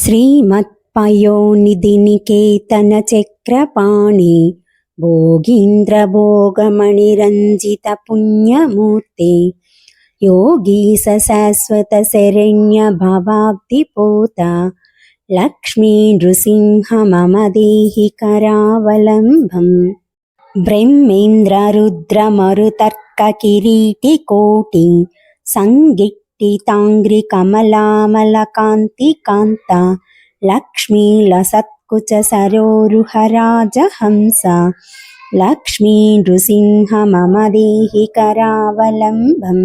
श्रीमत्पयोनिधिनिकेतनचक्रपाणि भोगीन्द्रभोगमणिरञ्जितपुण्यमूर्ते योगीश शाश्वतशरण्यभवाब्धिपोता लक्ष्मी नृसिंह मम देहि करावलम्बम् ब्रह्मेन्द्ररुद्रमरुतर्ककिरीटिकोटि सङ्गिट्टिताङ्घ्रिकमलामलकान्तिकान्ता लक्ष्मी लसत्कुचसरोरुहराजहंस लक्ष्मी नृसिंह मम देहि करावलम्बम्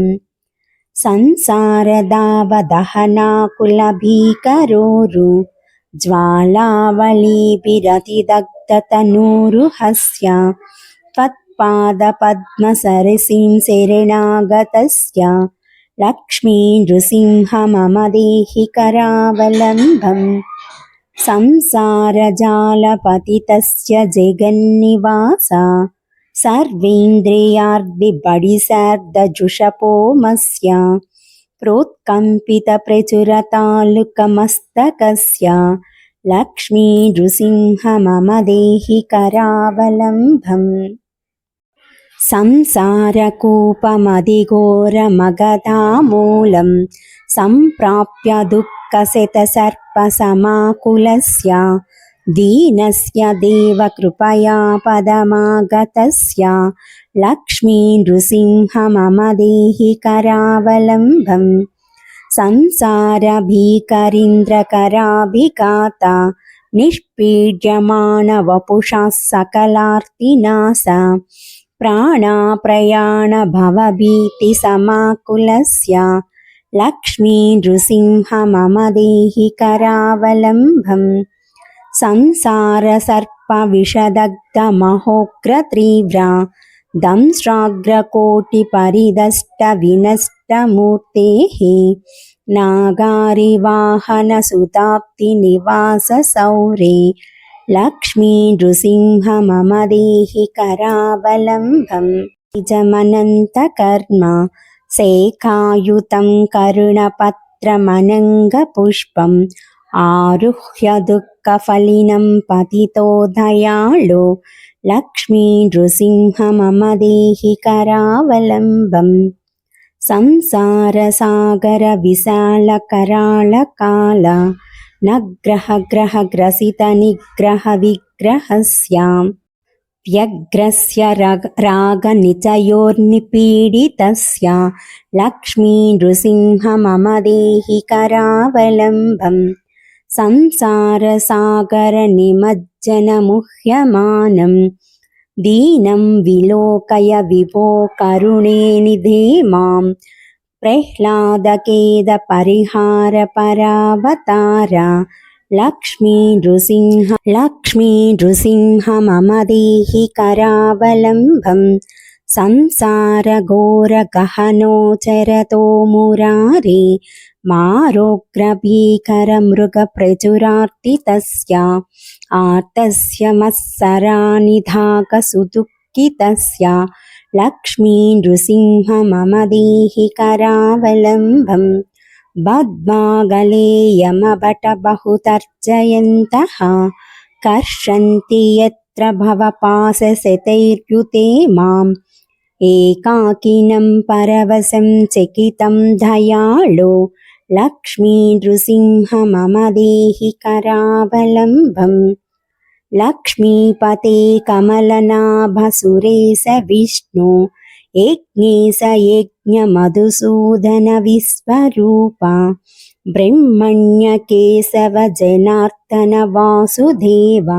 संसारदावदहनाकुलभीकरोरु ज्वालावलीभिरतिदग्धतनूरुहस्य त्वत्पादपद्मसरसिं शरणागतस्य लक्ष्मी नृसिंह मम देहि करावलम्बम् संसारजालपतितस्य जगन्निवासा सर्वेन्द्रियार्दिबडिसार्धजुषपोमस्य प्रोत्कम्पितप्रचुरतालुकमस्तकस्य लक्ष्मी नृसिंह मम देहि करावलम्बम् సంసారకూపమధిఘోరమగధామూలం సంప్రాప్య దుఃఖశతసర్పసమాకులస్య దీనస్య దేవకృపయా పదమాగతస్య లక్ష్మీ నృసింహమమదేహి కరావలంబం సంసారభీకరీంద్రకరాభిఘాత నిష్పీడ్యమానవపుషా సకలార్తినాశ प्राणाप्रयाणभवभीतिसमाकुलस्य लक्ष्मी नृसिंह मम देहि करावलम्बम् संसारसर्पविषदग्धमहोग्रतीव्रा दंष्ट्राग्रकोटिपरिदष्टविनष्टमूर्तेः नागारिवाहनसुताप्तिनिवाससौरे लक्ष्मी नृसिंह मम देहि करावलम्बम् निजमनन्तकर्म शेखायुतं करुणपत्रमनङ्गपुष्पम् आरुह्य दुःखफलिनं पतितो दयाळु लक्ष्मी नृसिंह मम देहि करावलम्बम् संसारसागरविशालकराळकाल नग्रहग्रहग्रसितनिग्रहविग्रहस्यां व्यग्रस्य रागनिचयोर्निपीडितस्य लक्ष्मी नृसिंह मम देहि करावलम्बम्। संसारसागरनिमज्जनमुह्यमानं दीनं विलोकय विभो करुणे निधे मां प्रह्लादकेदपरिहारपरावतार लक्ष्मी नृसिंह लक्ष्मी नृसिंह मम देहि करावलम्बम् संसारघोरगहनोचरतो मुरारे मारोग्रभीकरमृगप्रचुरार्तितस्य आर्तस्य मत्सरानिधाकसुदुःखितस्य लक्ष्मी नृसिंह मम देहि करावलम्बम् बद्मागले यमभटबहुतर्जयन्तः कर्षन्ति यत्र भवपाशशतैर्युते माम् एकाकिनं परवशं चकितं दयाळु लक्ष्मी नृसिंह मम देहि करावलम्बम् लक्ष्मीपते कमलनाभसुरेश विष्णु यज्ञेश यज्ञमधुसूदनविश्वरूप ब्रह्मण्यकेशव जनार्दन वासुदेव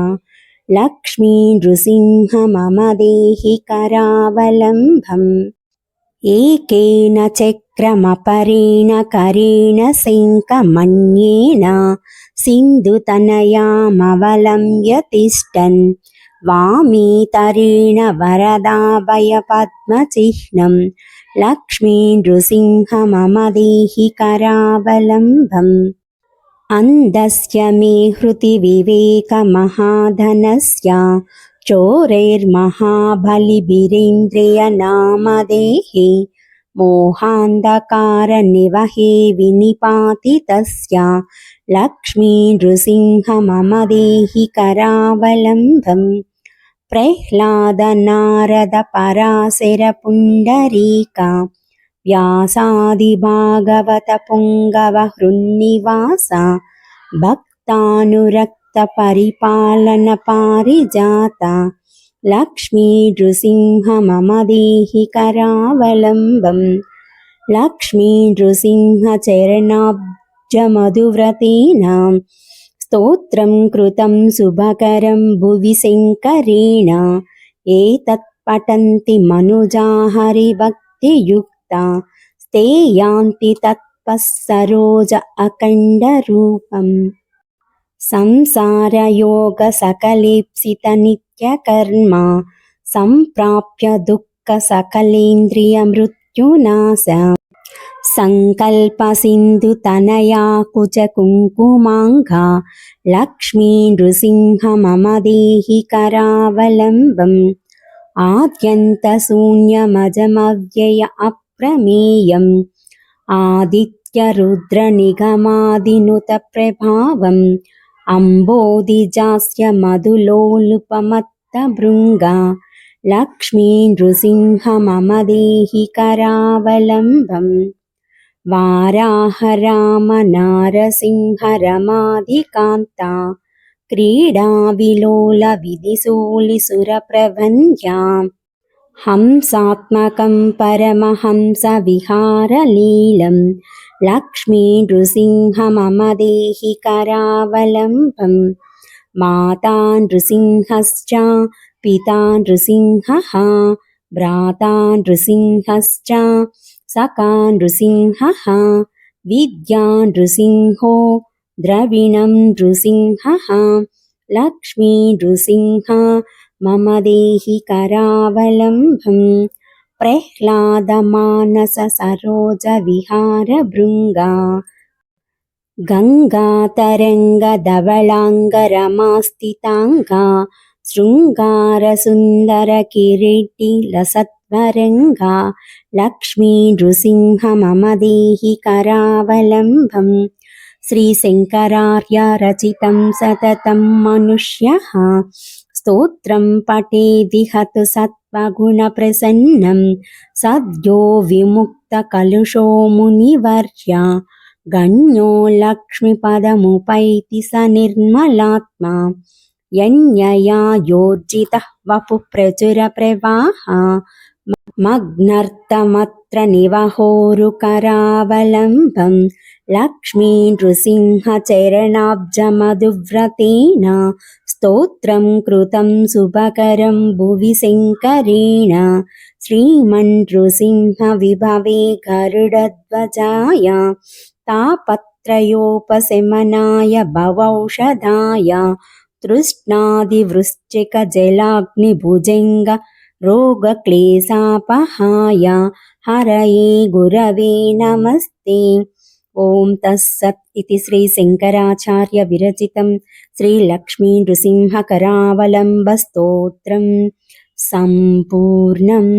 लक्ष्मी नृसिंह मम देहि करावलम्बम् एकेन चक्रमपरेण करेण शङ्खमन्येन सिन्धुतनयामवलम्ब्य तिष्ठन् वामीतरेण वरदाभयपद्मचिह्नं लक्ष्मी नृसिंह मम देहि करावलम्बम् अन्धस्य मे हृति विवेकमहाधनस्य चोरैर्महाबलिभिरेन्द्रियनामदेहे मोहान्धकारनिवहे विनिपातितस्य लक्ष्मी లక్ష్మీ నృసింహమమదేహి కరావలంబం ప్రహ్లాదనారద పరాశర పుండరీకా. వ్యాసాదిభాగవత పుంగవ హృన్నివాస. భక్తానురక్త పరిపాలన పారిజాత. లక్ష్మీ నృసింహమమదేహి కరావలంబం లక్ష్మీ నృసింహ చరణాబ్ద लक्ष्मी नृसिंहचरणाब्जमधुव्रतेनां स्तोत्रं कृतं शुभकरं भुवि शङ्करेण एतत् पठन्ति मनुजा हरिभक्तियुक्ता ते यान्ति तत्पः सरोज अखण्डरूपम् संसारयोगसकलेप्सितनित्यकर्मा सम्प्राप्य दुःखसकलेन्द्रियमृत्युनाश सङ्कल्पसिन्धुतनया कुचकुङ्कुमाङ्गा लक्ष्मी नृसिंह मम देहि करावलम्बम् आद्यन्तशून्यमजमव्यय अप्रमेयम् आदित्यरुद्रनिगमादिनुतप्रभावम् अम्बोधिजास्य मधुलोलुपमत्तभृङ्गा लक्ष्मी नृसिंह मम देहि करावलम्बम् वाराह राम नारसिंह रमाधिकान्ता क्रीडाविलोलविधिशूलिसुरप्रबन्ध्या हंसात्मकं परमहंसविहारलीलं लक्ष्मी नृसिंह मम देहि करावलम्बम् माता नृसिंहश्च पिता नृसिंहः भ्राता नृसिंहश्च सखा नृसिंहः विद्या नृसिंहो द्रविणं नृसिंहः लक्ष्मी नृसिंह मम देहि करावलम्बम् प्रह्लादमानससरोजविहारभृङ्गा गङ्गातरङ्गधवलाङ्गरमास्तिताङ्गा शृङ्गारसुन्दरकिरीटिलसत्वरङ्गा लक्ष्मी नृसिंह, मम देहि, करावलम्बम्। श्रीशङ्करार्य रचितं सततं मनुष्यः। स्तोत्रं पठेदिहतु सत्त्वगुणप्रसन्नं। सद्यो विमुक्तकलुषो मुनिवर्या। गण्यो लक्ष्मीपदमुपैति स निर्मलात्मा। यन्यया योर्जितः वपुप्रचुरप्रवाहा मग्नर्थमत्र निवहोरुकरावलम्बम् लक्ष्मी नृसिंहचरणाब्जमधुव्रतेन स्तोत्रं कृतं शुभकरं भुवि शङ्करेण श्रीमन्नृसिंहविभवे गरुडध्वजाय तापत्रयोपशमनाय भवौषधाय तृष्णादिवृश्चिकजलाग्निभुजङ्ग रोगक्लेशापहाय हरये गुरवे नमस्ते ॐ तत्सत् इति श्रीशङ्कराचार्यविरचितं श्रीलक्ष्मीनृसिंहकरावलम्बस्तोत्रं सम्पूर्णम्